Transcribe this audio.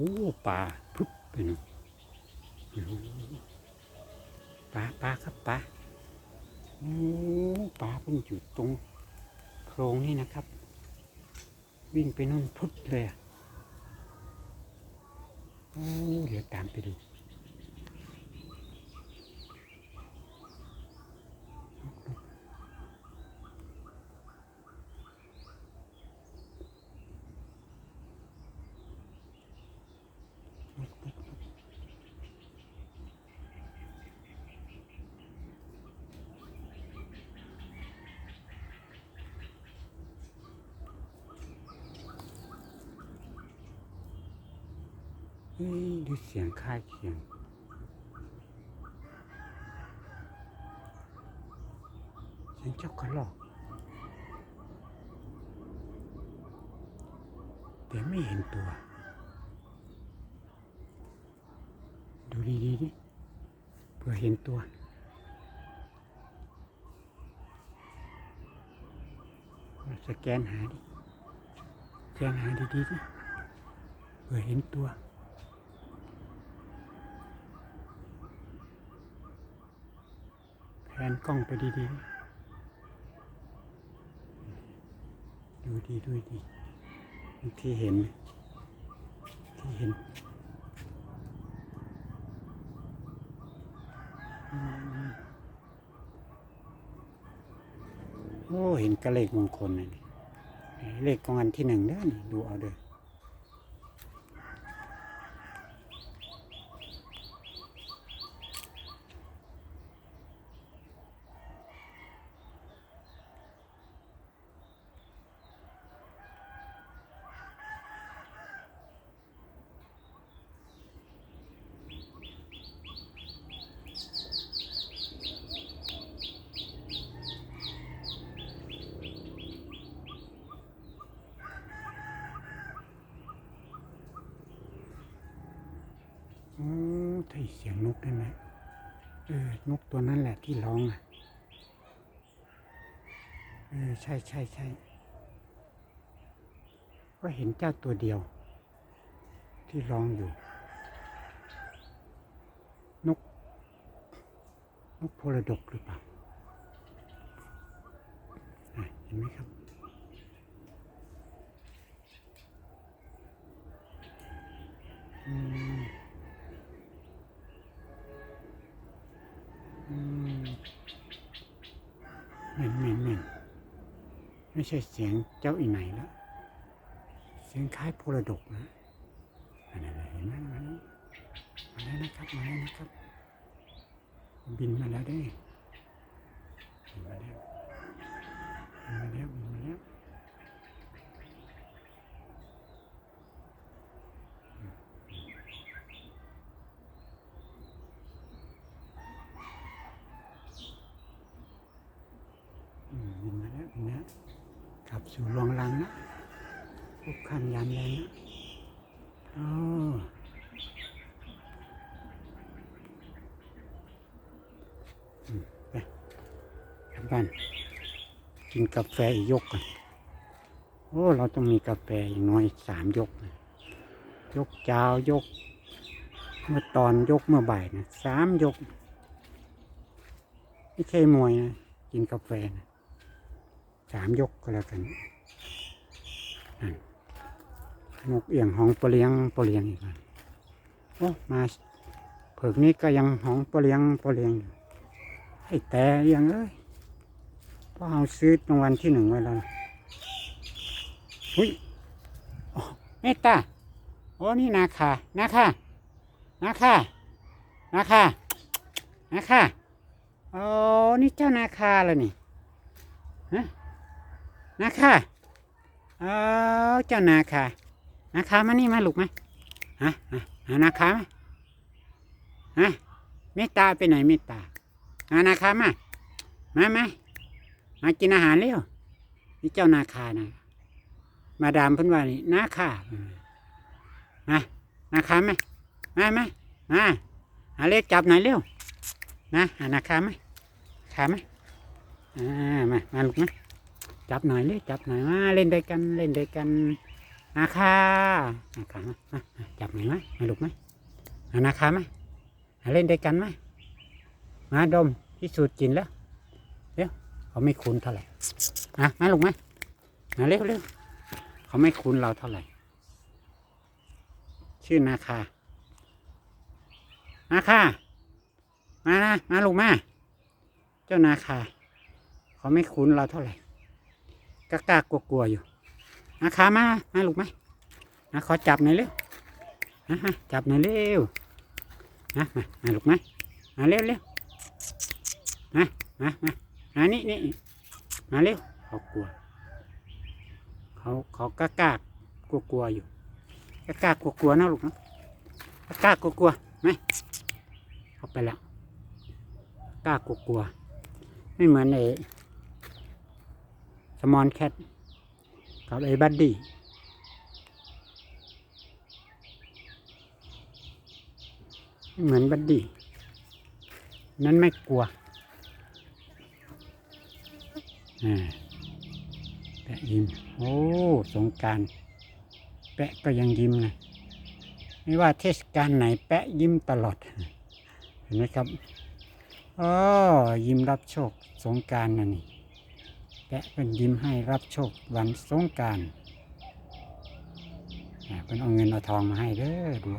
โอ้ปลาพึบไปหนูปลาปลาครับปลาโอ้ปลาเพิ่งอยู่ตรงโพรงนี่นะครับ วิ่งไปนู่นพุดเลยอะโอ้เดี๋ยวตามไปดู ดูเสียงค่ายเคียงเสียงเจ้ากระหลอกแต่ไม่เห็นตัว ดูดีๆดิเพื่อเห็นตัวสแกนหาดิสแกนหาดีๆดิเพื่อเห็นตัว แผนกล้องไปดีๆ ดูดีดูดีที่เห็น ที่เห็นโอ้เห็นกระเลขมงคลนี่เลขของอันที่หนึ่งเด้อนี่ดูเอาเด้อ มใช่เสียงนกได้ไหมเออนกตัวนั้นแหละที่ร้องอะเออใช่ใช่ใช่ก็เห็นเจ้าตัวเดียว ที่ร้องอยู่ นก นกโพลดกหรือเปล่าเห็นไหมครับอืม อืมเห ม็นเหม็นเหม็นไม่ใช่เสียงเจ้าอีไหนละเสียงคล้ายโพลดกนะอันนั้นเห็นไหมมาแล้วมาแล้วนะครับมาแล้วนะครับ บินมาแล้วได้บินมาแล้วบินมาแล้วบินมาแล้วอืมบิ นมาแล้วบินมาแล้วกลับสู่รวงรังนะพบคันยามแรงนะอ๋อกลับบ้านกินกาแฟอีกยกกันโอ้ เราต้องมีกาแฟอย่างน้อยสามยกนะยกเจ้ายก เมื่อตอนยกเมื่อบ่ายนะสามยก ไม่ใช่มวยนะ กินกาแฟนะ สามยกก็แล้วกันนั่นนกเอียงห้องปลาเลียงปลาเลียงอีกแล้วโอ้มาเผือกนี้ก็ยังห้องปลาเลียงปลาเลียงอยู่ให้แต่ยังเอ้ยเพราะเอาซื้อรางวัลที่หนึ่งไว้แล้วหุ้ยโอ้เมตตาโอ้นี่นาคานาคานาคานาคานาคาโอ้นี่เจ้านาคาแล้วนี่ฮะ นาคาเออเจ้านาคานาคามานี่มาลูกไหมฮะฮะนาคาไหมฮะเมตตาไปไหนเมตตามานาคามามามามากินอาหารเร็วนี่เจ้านาคานะมาดามเพิ่นว่านี่นาคามานาคาไหมมามามาหาเล็กจับหน่อยเร็วนะหานาคาไหมขาไหมอ่ามามาลูกนะ จับหน่อยเร็วจับหน่อยมาเล่นด้วยกันเล่นด้วยกันนาคานาคามามาจับหน่อยไหมมาลูกไหมนาคาไหมเล่นด้วยกันไหมมาดมพิสูจน์กินแล้วเร็วเขาไม่คุ้นเท่าไหร่อะมาลูกไหมมาเร็วเร็วเขาไม่คุ้นเราเท่าไหร่ ชื่อนาคานาคามานะมาลูกมา เจ้านาคาเขาไม่คุ้นเราเท่าไหร่ กล้ากลัวกลัวๆอยู่นาคามามาลูกไหมนะขอจับหน่อยเร็วนะฮะจับหน่อยเร็วนะมามาลูกไหมมาเร็วเร็วมามามามานี่นี่มาเร็วเขากลัวเขาเขากล้ากล้ากลัวกลัวๆอยู่กล้ากล้ากลัวกลัวๆนะลูกนะกล้ากล้ากลัวกลัวๆไหมเขาไปแล้วกล้ากลัวๆไม่เหมือนไอ้ สมอนแคทกับไอ้บัดดี้เหมือนบัดดี้นั้นไม่กลัวอ่าแปะยิ้ม โอ้ สงการแปะก็ยังยิ้มนะ ไม่ว่าเทศกาลไหนแปะยิ้มตลอด เห็นไหมครับอ๋อยิ้มรับโชค สงการนั่นนี่ แปะเป็นยิ้มให้รับโชควันสงการเป็นเอาเงินเอาทองมาให้เด้อดู